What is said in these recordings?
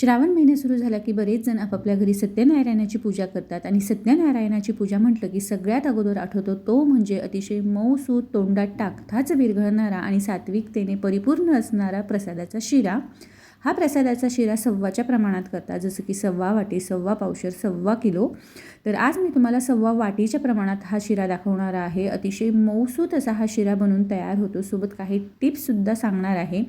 श्रावण महिना सुरू झाला की बरेच जण आपापल्या घरी सत्यनारायणाची पूजा करतात आणि सत्यनारायणाची पूजा म्हटलं की सगळ्यात अगोदर आठवतो तो म्हणजे अतिशय मऊसूत तोंडात टाकताच विरघळणारा आणि सात्विकतेने परिपूर्ण असणारा प्रसादाचा शिरा. हा प्रसादाचा शिरा सव्वाच्या प्रमाणात करता. जसं की सव्वा वाटी सव्वा पावशर सव्वा किलो. तर आज मी तुम्हाला सव्वा वाटीच्या प्रमाणात हा शिरा दाखवणार आहे. अतिशय मऊसूत असा हा शिरा बनून तयार होतो. सोबत काही टिप्ससुद्धा सांगणार आहे.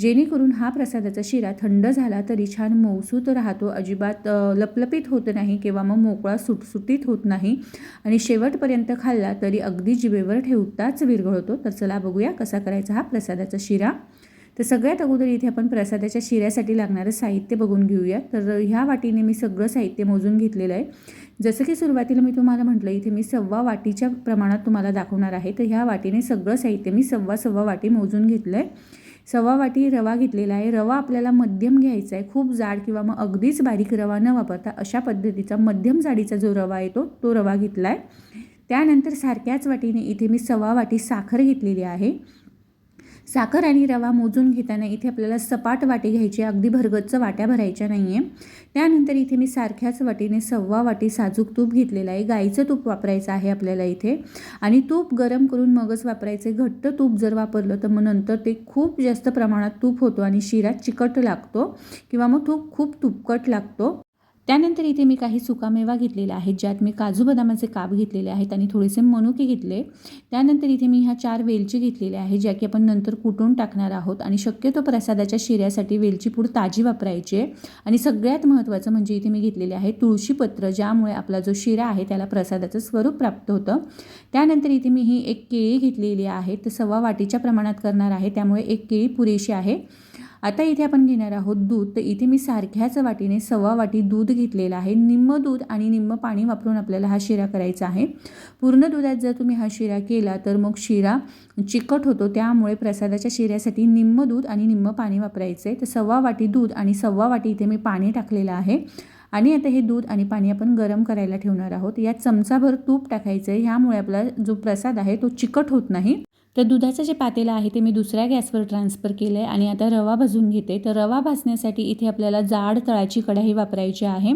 जेणेकरून हा प्रसादाचा शिरा थंड झाला तरी छान मऊसूत राहतो. अजिबात लपलपीत होत नाही किंवा मग मोकळा सुटसुटीत होत नाही. आणि शेवटपर्यंत खाल्ला तरी अगदी जिभेवर ठेवताच विरघळतो. तर चला बघूया कसा करायचा हा प्रसादाचा शिरा. तर सगळ्यात अगोदर इथे आपण प्रसादाच्या शिऱ्यासाठी लागणारं साहित्य बघून घेऊया. तर ह्या वाटीने मी सगळं साहित्य मोजून घेतलेलं आहे. जसं की सुरुवातीला मी तुम्हाला म्हटलं इथे मी सव्वा वाटीच्या प्रमाणात तुम्हाला दाखवणार आहे. तर ह्या वाटीने सगळं साहित्य मी सव्वा सव्वा वाटी मोजून घेतलं आहे सव्वा वाटी रवा घेतलेला आहे. रवा आपल्याला मध्यम घ्यायचा आहे. खूप जाड किंवा मग अगदीच बारीक रवा न वापरता अशा पद्धतीचा मध्यम जाडीचा जो रवा येतो तो रवा घेतला आहे त्यानंतर सारख्याच वाटीने इथे मी सव्वा वाटी साखर घेतलेली आहे. साखर आणि रवा मोजून घेताना इथे आपल्याला सपाट वाटी घ्यायची अगदी भरगच्च वाट्या भरायच्या नाही आहे त्यानंतर इथे मी सारख्याच वाटीने सव्वा वाटी साजूक तूप घेतलेलं आहे. गाईचं तूप वापरायचं आहे आपल्याला इथे. आणि तूप गरम करून मगच वापरायचे. घट्ट तूप जर वापरलं तर मग नंतर ते खूप जास्त प्रमाणात तूप होतो आणि शिरा चिकट लागतो किंवा मग तूप खूप तुपकट लागतो. त्यानंतर इथे मी काही सुकामेवा घेतलेला आहे ज्यात मी काजू बदामाचे काप घेतलेले आहेत आणि थोडेसे मनुके घेतले. त्यानंतर इथे मी ह्या चार वेलची घेतलेल्या आहे ज्या की आपण नंतर कुटून टाकणार आहोत. आणि शक्यतो प्रसादाच्या शिऱ्यासाठी वेलची पूड ताजी वापरायची आहे. आणि सगळ्यात महत्त्वाचं म्हणजे इथे मी घेतलेले आहे तुळशीपत्र ज्यामुळे आपला जो शिरा आहे त्याला प्रसादाचं स्वरूप प्राप्त होतं. त्यानंतर इथे मी ही एक केळी घेतलेली आहे तर सव्वा वाटीच्या प्रमाणात करणार आहे त्यामुळे एक केळी पुरेशी आहे. आता इथे आपण घेणार आहोत दूध. तर इथे मी सारख्याच वाटीने सव्वा वाटी दूध घेतलेलं आहे. निम्म दूध आणि निम्म पाणी वापरून आपल्याला हा शिरा करायचा आहे. पूर्ण दुधात जर तुम्ही हा शिरा केला तर मग शिरा चिकट होतो. त्यामुळे प्रसादाच्या शिऱ्यासाठी निम्म दूध आणि निम्म पाणी वापरायचं. आहे तर सव्वा वाटी दूध आणि सव्वा वाटी इथे मी पाणी टाकलेलं आहे. आणि आता हे दूध आणि पाणी आपण गरम करायला ठेवणार आहोत. यात चमचाभर तूप टाकायचं आहे ह्यामुळे आपला जो प्रसाद आहे तो चिकट होत नाही. तर दुधाचं जे पातेलं आहे ते मी दुसऱ्या गॅसवर ट्रान्सफर केलं आहे आणि आता रवा भाजून घेते. तर रवा भाजण्यासाठी इथे आपल्याला जाड तळाची कढाई वापरायची आहे.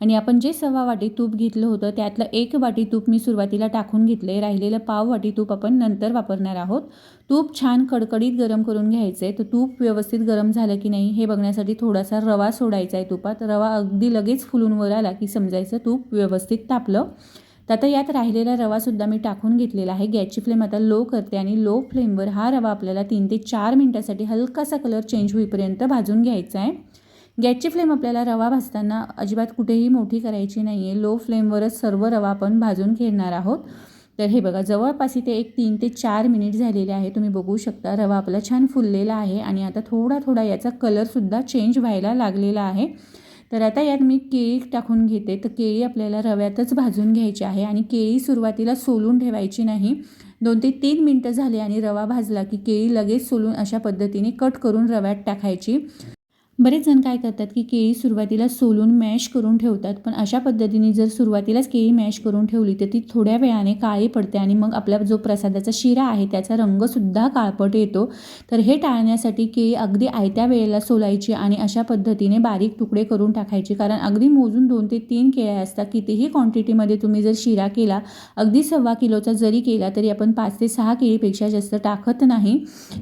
आणि आपण जे सव्वा वाटी तूप घेतलं होतं त्यातलं एक वाटी तूप मी सुरुवातीला टाकून घेतलं आहे राहिलेलं पाव वाटी तूप आपण नंतर वापरणार आहोत. तूप छान कडकडीत गरम करून घ्यायचं आहे तर तूप व्यवस्थित गरम झालं की नाही हे बघण्यासाठी थोडासा रवा सोडायचा आहे तुपात. रवा अगदी लगेच फुलून वर आला की समजायचं तूप व्यवस्थित तापलं. तर आता यात राहिलेला रवासुद्धा मी टाकून घेतलेला आहे. गॅसची फ्लेम आता लो करते आणि लो फ्लेमवर हा रवा आपल्याला तीन ते चार मिनटासाठी हलकासा कलर चेंज होईपर्यंत भाजून घ्यायचा आहे. गॅसची फ्लेम आपल्याला रवा भाजताना अजिबात कुठेही मोठी करायची नाही आहे लो फ्लेमवरच सर्व रवा आपण भाजून घेणार आहोत. तर हे बघा जवळपास इथे एक तीन ते चार मिनिट झालेले आहे. तुम्ही बघू शकता रवा आपला छान फुललेला आहे आणि आता थोडा थोडा याचा कलरसुद्धा चेंज व्हायला लागलेला आहे. तर आता यात मी केळी टाकून घेते. तर केळी आपल्याला रव्यातच भाजून घ्यायची आहे आणि केळी सुरुवातीला सोलून ठेवायची नाही. दोन ते तीन मिनटं झाले आणि रवा भाजला की केळी लगेच सोलून अशा पद्धतीने कट करून रव्यात टाकायची. बरेच जण काय करतात की केळी सुरुवातीला सोलून मॅश करून ठेवतात पण अशा पद्धतीने जर सुरुवातीलाच केळी मॅश करून ठेवली तर ती थोड्या वेळाने काळी पडते आणि मग आपला जो प्रसादाचा शिरा आहे त्याचा रंगसुद्धा काळपट येतो. तर हे टाळण्यासाठी केळी अगदी आयत्या वेळेला सोलायची आणि अशा पद्धतीने बारीक तुकडे करून टाकायचे. कारण अगदी मोजून दोन ते तीन केळ्या असतात कितीही क्वांटिटीमध्ये तुम्ही जर शिरा केला अगदी सव्वा किलोचा जरी केला तरी आपण पाच ते सहा केळीपेक्षा जास्त टाकत नाही.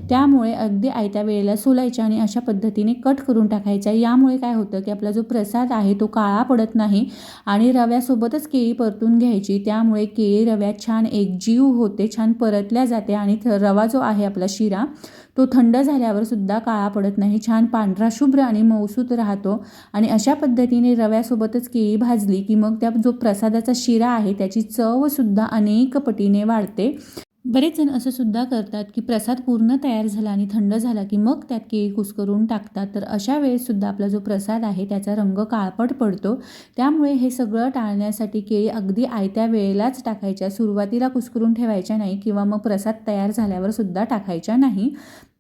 त्यामुळे अगदी आयत्या वेळेला सोलायच्या आणि अशा पद्धतीने कट करून टाकायच्या. यामुळे काय होतं की आपला जो प्रसाद आहे तो काळा पडत नाही आणि रव्यासोबतच केळी परतून घ्यायची. त्यामुळे केळी रव्यात छान एकजीव होते छान परतल्या जाते आणि थ- रवा जो आहे आपला शिरा तो थंड झाल्यावर सुद्धा काळा पडत नाही. छान पांढरा शुभ्र आणि मौसूत राहतो आणि अशा पद्धतीने रव्यासोबतच केळी भाजली की मग त्या जो प्रसादाचा शिरा आहे त्याची चवसुद्धा अनेक पटीने वाढते. बरेच जण असं सुद्धा करतात की प्रसाद पूर्ण तयार झाला आणि थंड झाला की मग त्यात केळी कुस्करून टाकतात. तर अशा वेळेससुद्धा आपला जो प्रसाद आहे त्याचा रंग काळपट पडतो. त्यामुळे हे सगळं टाळण्यासाठी केळी अगदी आयत्या वेळेलाच टाकायच्या. सुरुवातीला कुस्करून ठेवायच्या नाही किंवा मग प्रसाद तयार झाल्यावर सुद्धा टाकायच्या नाही.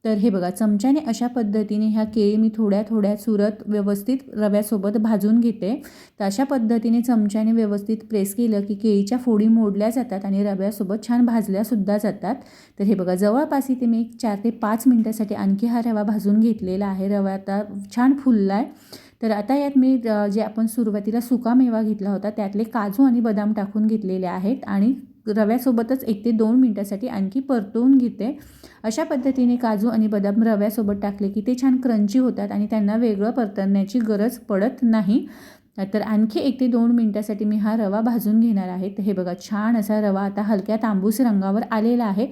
तर हे बघा चमच्याने अशा पद्धतीने ह्या केळी मी थोड्या थोड्या चुरत व्यवस्थित रव्यासोबत भाजून घेते. तर अशा पद्धतीने चमच्याने व्यवस्थित प्रेस केलं की केळीच्या फोडी मोडल्या जातात आणि रव्यासोबत छान भाजल्यासुद्धा जातात. तर हे बघा जवळपास इथे मी एक चार ते पाच मिनटासाठी आणखी हा रवा भाजून घेतलेला आहे. रवा आता छान फुलला आहे तर आता यात मी जे आपण सुरुवातीला सुका मेवा घेतला होता त्यातले काजू आणि बदाम टाकून घेतलेले आहेत आणि रव्यासोबतच एक ते दोन मिनटासाठी आणखी परतवून घेते. अशा पद्धतीने काजू आणि बदाम रव्यासोबत टाकले की ते छान क्रंची होतात आणि त्यांना वेगळं परतण्याची गरज पडत नाही. तर आणखी एक ते दोन मिनटासाठी मी हा रवा भाजून घेणार आहे. तर हे बघा छान असा रवा आता हलक्या तांबूस रंगावर आलेला आहे.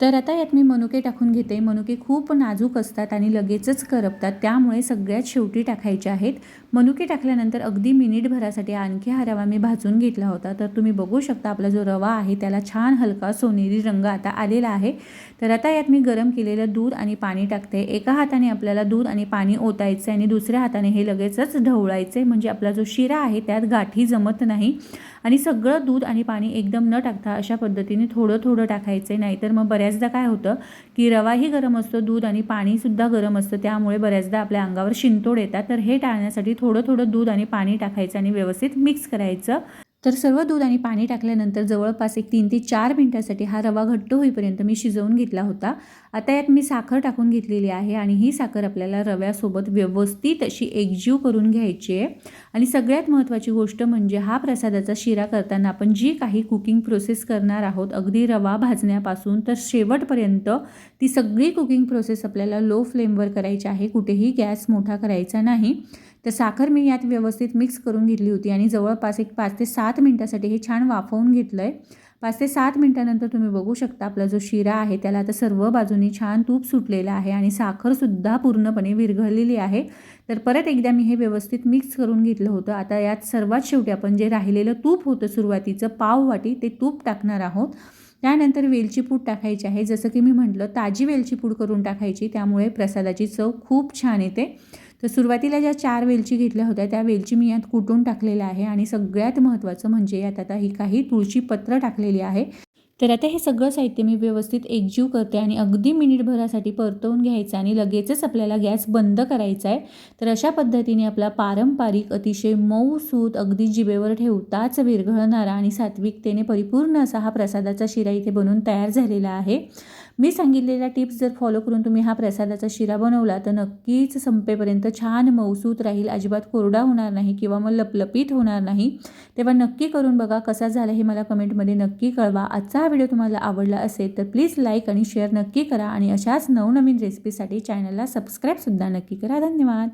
तर आता यात मी मनुके टाकून घेते. मनुके खूप नाजूक असतात आणि लगेचच करपतात. त्यामुळे सगळ्यात शेवटी टाकायचे आहेत. मनुके टाकल्यानंतर अगदी मिनिटभरासाठी आणखी हा रवा मी भाजून घेतला होता. तर तुम्ही बघू शकता आपला जो रवा आहे त्याला छान हलका सोनेरी रंग आता आलेला आहे. तर आता यात मी गरम केलेलं दूध आणि पाणी टाकते. एका हाताने आपल्याला दूध आणि पाणी ओतायचं आणि दुसऱ्या हाताने हे लगेचच ढवळायचे म्हणजे आपला जो शिरा आहे त्यात गाठी जमत नाही. आणि सगळं दूध आणि पाणी एकदम न टाकता अशा पद्धतीने थोडं थोडं टाकायचं नाहीतर मग बऱ्याचदा काय होतं की रवाही गरम असतो दूध आणि पाणीसुद्धा गरम असतं त्यामुळे बऱ्याचदा आपल्या अंगावर शिंतोड येतात. तर हे टाळण्यासाठी थोडं थोडं दूध आणि पाणी टाकायचं आणि व्यवस्थित मिक्स करायचं. तर सर्व दूध आणि पाणी टाकल्यानंतर जवळपास एक तीन ते चार मिनटासाठी हा रवा घट्ट होईपर्यंत मी शिजवून घेतला होता. आता यात मी साखर टाकून घेतलेली आहे आणि ही साखर आपल्याला रव्यासोबत व्यवस्थित अशी एकजीव करून घ्यायची आहे. आणि सगळ्यात महत्त्वाची गोष्ट म्हणजे हा प्रसादाचा शिरा करताना आपण जी काही कुकिंग प्रोसेस करणार आहोत अगदी रवा भाजण्यापासून तर शेवटपर्यंत ती सगळी कुकिंग प्रोसेस आपल्याला लो फ्लेमवर करायची आहे. कुठेही गॅस मोठा करायचा नाही. तर साखर मी यात व्यवस्थित मिक्स करून घेतली होती आणि जवळपास एक पाच ते सात मिनटासाठी हे छान वाफवून घेतलं आहे पाच ते सात मिनटानंतर तुम्ही बघू शकता आपला जो शिरा आहे त्याला आता सर्व बाजूनी छान तूप सुटलेलं आहे आणि साखरसुद्धा पूर्णपणे विरघळलेली आहे. तर परत एकदा मी हे व्यवस्थित मिक्स करून घेतलं होतं. आता यात सर्वात शेवटी आपण जे राहिलेलं तूप होतं सुरुवातीचं पाव वाटी ते तूप टाकणार आहोत. त्यानंतर वेलची पूड टाकायची आहे. जसं की मी म्हटलं ताजी वेलची पूड करून टाकायची त्यामुळे प्रसादाची चव खूप छान येते. तर सुरुवातीला ज्या चार वेलची घेतल्या होत्या त्या वेलची मी यात कुटून टाकलेल्या आहे आणि सगळ्यात महत्त्वाचं म्हणजे यात आता ही काही तुळशी पत्र टाकलेली आहे. तर आता हे सगळं साहित्य मी व्यवस्थित एकजीव करते आणि अगदी मिनिटभरासाठी परतवून घ्यायचं आणि लगेचच आपल्याला गॅस बंद करायचा आहे. तर अशा पद्धतीने आपला पारंपरिक अतिशय मऊ सूत अगदी जिभेवर ठेवताच विरघळणारा आणि सात्विकतेने परिपूर्ण असा हा प्रसादाचा शिरा इथे बनून तयार झालेला आहे. मी सांगितलेल्या टिप्स जर फॉलो करून तुम्ही हा प्रसादाचा शिरा बनवला तर नक्कीच संपेपर्यंत छान मऊसूत राहील अजिबात कोरडा होणार नाही किंवा मग लपलपीत होणार नाही. तेव्हा नक्की करून बघा कसा झाला हे मला कमेंटमध्ये नक्की कळवा. आजचा हा व्हिडिओ तुम्हाला आवडला असेल तर प्लीज लाईक आणि शेअर नक्की करा आणि अशाच नवनवीन रेसिपीसाठी चॅनलला सबस्क्राईबसुद्धा नक्की करा. धन्यवाद.